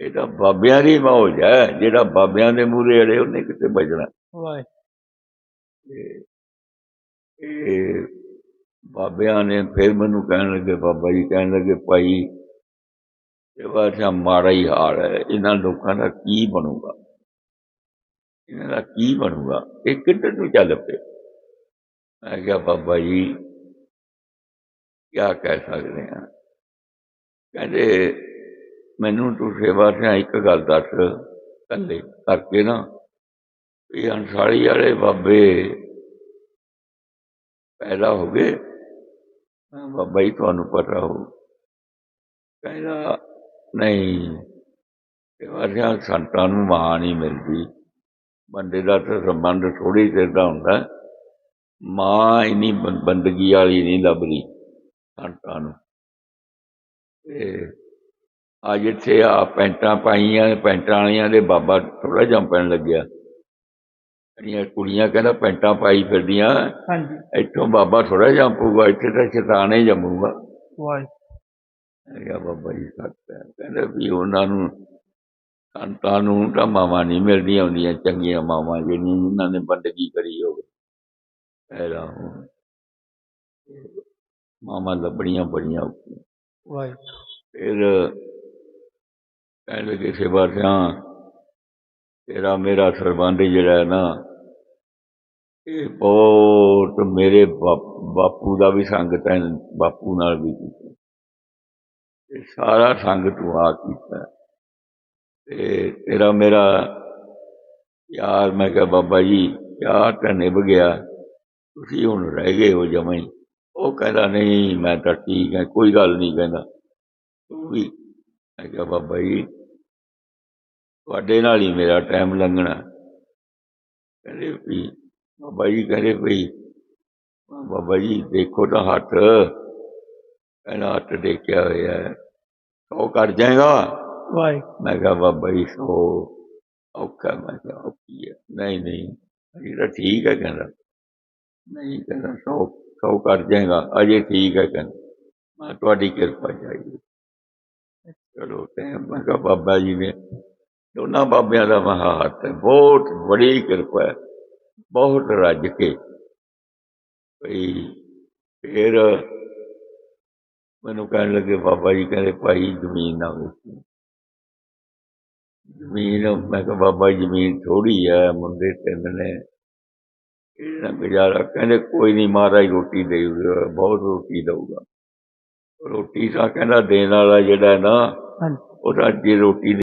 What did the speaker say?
ਇਹ ਤਾਂ ਬਾਬਿਆਂ ਦੀ ਮੌਜ ਹੈ ਜਿਹੜਾ ਬਾਬਿਆਂ ਦੇ ਮੂਹਰੇ ਅੜੇ ਉਹਨੇ ਕਿਤੇ ਬਜਣਾ ਇਹ ਬਾਬਿਆਂ ਨੇ ਫਿਰ ਮੈਨੂੰ ਕਹਿਣ ਲੱਗੇ ਬਾਬਾ ਜੀ ਕਹਿਣ ਲੱਗੇ ਭਾਈ ਇਹ ਵਾਰ ਮਾੜਾ ਹੀ ਹਾਲ ਹੈ ਇਹਨਾਂ ਲੋਕਾਂ ਦਾ ਕੀ ਬਣੂਗਾ? ਇਹਨਾਂ ਦਾ ਕੀ ਬਣੂਗਾ? ਇਹ ਕਿੱਧਰ ਨੂੰ ਚੱਲ ਪਏ? ਮੈਂ ਕਿਹਾ ਬਾਬਾ ਜੀ ਕੀ ਕਹਿ ਸਕਦੇ ਹਾਂ? ਕਹਿੰਦੇ ਮੈਨੂੰ ਤੂੰ ਸੇਵਾ ਸਿਆ ਇੱਕ ਗੱਲ ਦੱਸ ਕੱਲੇ ਕਰਕੇ ਨਾ ਇਹ ਅੰਸਾਰੀ ਵਾਲੇ ਬਾਬੇ ਪੈਦਾ ਹੋ ਗਏ। ਬਾਬਾ ਜੀ, ਤੁਹਾਨੂੰ ਪਤਾ ਹੋ ਕਹਿੰਦਾ, ਨਹੀਂ ਇਹ ਵਾਰਿਆ ਸੰਤਾਂ ਨੂੰ ਮਾਂ ਨਹੀਂ ਮਿਲਦੀ। ਬੰਦੇ ਦਾ ਤਾਂ ਸੰਬੰਧ ਥੋੜੀ ਚਿਰ ਦਾ ਹੁੰਦਾ। ਮਾਂ ਇਨੀ ਬੰਦਗੀ ਵਾਲੀ ਨਹੀਂ ਲੱਭਦੀ ਸੰਤਾਂ ਨੂੰ। ਤੇ ਆ ਜਿੱਥੇ ਆ ਪੈਂਟਾਂ ਪਾਈਆਂ ਪੈਂਟਾਂ ਵਾਲੀਆਂ ਦੇ ਬਾਬਾ ਥੋੜਾ ਜੰਪਣ ਲੱਗਿਆ। ਜਿਹੜੀਆਂ ਕੁੜੀਆਂ ਕਹਿੰਦਾ ਪੈਂਟਾਂ ਪਾਈ ਫਿਰਦੀਆਂ ਹਾਂਜੀ। ਇੱਥੋਂ ਬਾਬਾ ਥੋੜਾ ਜੰਪੂਗਾ ਇੱਥੇ ਤਾਂ ਸ਼ੈਤਾਨ ਹੀ ਜੰਮੂਗਾ। ਵਾਹ ਕਿਹਾ ਬਾਬਾ ਜੀ ਸੱਚ ਹੈ। ਕਹਿੰਦੇ ਵੀ ਉਹਨਾਂ ਨੂੰ ਸੰਤਾਂ ਨੂੰ ਤਾਂ ਮਾਵਾਂ ਨਹੀਂ ਮਿਲਦੀਆਂ ਹੁੰਦੀਆਂ ਚੰਗੀਆਂ ਮਾਵਾਂ ਜਿਹੜੀਆਂ ਜਿਨ੍ਹਾਂ ਨੇ ਬੰਦਗੀ ਕਰੀ ਹੋਵੇ। ਐਲਾ ਮਾਵਾਂ ਲੱਭਣੀਆਂ ਬੜੀਆਂ ਵਾਹ ਫਿਰ ਕਹਿਣ ਲੱਗੇ ਸੇਵਾ ਸਿਆਂ ਤੇਰਾ ਮੇਰਾ ਸਰਬੰਧ ਜਿਹੜਾ ਹੈ ਨਾ, ਇਹ ਬਹੁਤ ਮੇਰੇ ਬਾਪ- ਬਾਪੂ ਦਾ ਵੀ ਸੰਗਤ ਹੈ, ਬਾਪੂ ਨਾਲ ਵੀ ਕੀਤਾ। ਇਹ ਸਾਰਾ ਸੰਗ ਤੂੰ ਆ ਕੀਤਾ। ਤੇ ਤੇਰਾ ਮੇਰਾ ਯਾਰ, ਮੈਂ ਕਿਹਾ ਬਾਬਾ ਜੀ, ਯਾਰ ਤਾਂ ਨਿਭ ਗਿਆ। ਤੁਸੀਂ ਹੁਣ ਰਹਿ ਗਏ ਹੋ ਜਮਾਂ ਹੀ। ਉਹ ਕਹਿੰਦਾ, ਨਹੀਂ, ਮੈਂ ਤਾਂ ਠੀਕ ਹੈ, ਕੋਈ ਗੱਲ ਨਹੀਂ ਕਹਿੰਦਾ। ਤੂੰ ਵੀ ਮੈਂ ਕਿਹਾ ਬਾਬਾ ਜੀ ਤੁਹਾਡੇ ਨਾਲ ਹੀ ਮੇਰਾ ਟਾਈਮ ਲੰਘਣਾ। ਕਹਿੰਦੇ ਵੀ ਬਾਬਾ ਜੀ ਕਹਿੰਦੇ ਵੀ ਬਾਬਾ ਜੀ ਦੇਖੋ ਤਾਂ ਹੱਥ ਕਹਿੰਦਾ ਹੱਥ ਦੇਖਿਆ ਹੋਇਆ ਹੈ। ਉਹ ਕਰ ਜਾਏਗਾ? ਵਾਹ। ਮੈਂ ਕਿਹਾ ਬਾਬਾ ਜੀ ਸੋ ਔਖਾ। ਮੈਂ ਕਿਹਾ ਔਖੀ ਹੈ। ਨਹੀਂ ਨਹੀਂ ਤਾਂ ਠੀਕ ਹੈ ਕਹਿੰਦਾ। ਨਹੀਂ ਕਹਿੰਦਾ ਸੌ ਸੌ ਕਰ ਜਾਏਗਾ ਅਜੇ ਠੀਕ ਹੈ ਕਹਿੰਦਾ। ਮੈਂ ਤੁਹਾਡੀ ਕਿਰਪਾ ਚਾਹੀਦੀ ਚਲੋ ਤੇ ਮੈਂ ਕਿਹਾ, ਬਾਬਾ ਜੀ ਨੇ ਦੋਨਾਂ ਬਾਬਿਆਂ ਦਾ ਮਹਾ ਹੱਥ ਹੈ, ਬਹੁਤ ਬੜੀ ਕਿਰਪਾ ਹੈ, ਬਹੁਤ ਰੱਜ ਕੇ। ਭਈ ਫਿਰ ਮੈਨੂੰ ਕਹਿਣ ਲੱਗੇ, ਬਾਬਾ ਜੀ ਕਹਿੰਦੇ, ਭਾਈ ਜ਼ਮੀਨ ਨਾ ਵੇਚੀ। ਜ਼ਮੀਨ, ਮੈਂ ਕਿਹਾ, ਬਾਬਾ ਜੀ, ਜ਼ਮੀਨ ਥੋੜੀ ਹੈ, ਮੁੰਡੇ ਤਿੰਨ ਨੇ। ਇਹਨਾਂ ਗੁਜ਼ਾਰਾ, ਕਹਿੰਦੇ, ਕੋਈ ਨਹੀਂ, ਮਹਾਰਾਜ ਰੋਟੀ ਦੇਊਗਾ ਬਹੁਤ ਰੋਟੀ ਦੇਊਗਾ। ਰੋਟੀ ਤਾਂ ਕਹਿੰਦਾ, ਦੇਣ ਵਾਲਾ ਜਿਹੜਾ ਨਾ ਹਾਂਜੀ ਉਹਦਾ ਜੇ ਰੋਟੀ